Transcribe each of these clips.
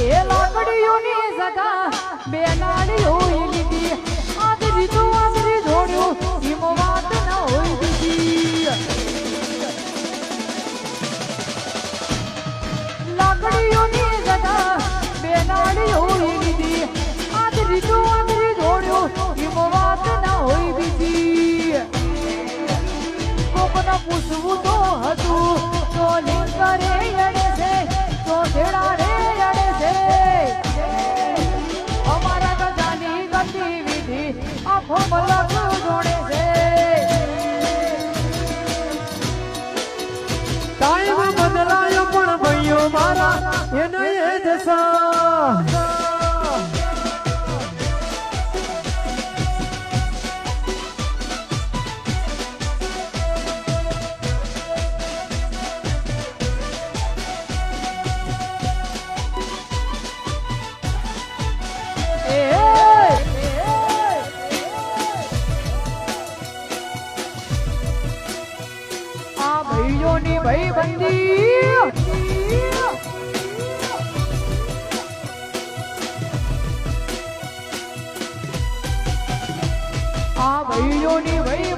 એ લાકડીઓની જગા બે નાળીઓ લીધી. આદરી તો આદરી જોડ્યું, ઈમો હોય બીજી. લાકડીઓની જગા બે નાળીઓ લીધી. આદરી તો આદરી જોડ્યું, ઈમો ન હોય બીજી. કોકને પૂછવું તો હતું, તો લિંગરે અડે ભાઈઓની ભાઈબંધી આ ભાઈઓની ભાઈબંધી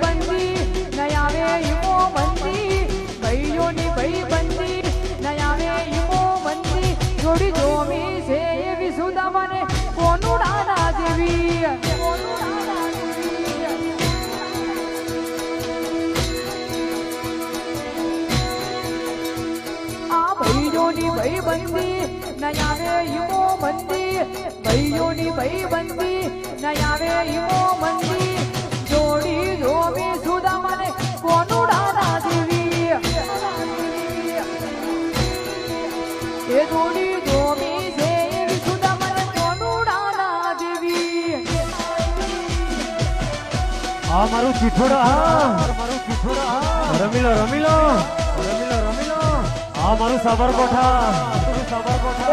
ભાઈઓની ભાઈબંધી નહીં આવે ઈમો બંધી, ભાઈઓની ભાઈબંધી નહીં આવે ઈમો મંદી જોડી જોવી સુદા મને કોનું દાદા દેવી? એ જોડી આ મારું ચીઠોડા મારું ચીઠોડા રમીલો રમીલો. રમીલો આ મારું સાબરકોઠા સાબરકોઠા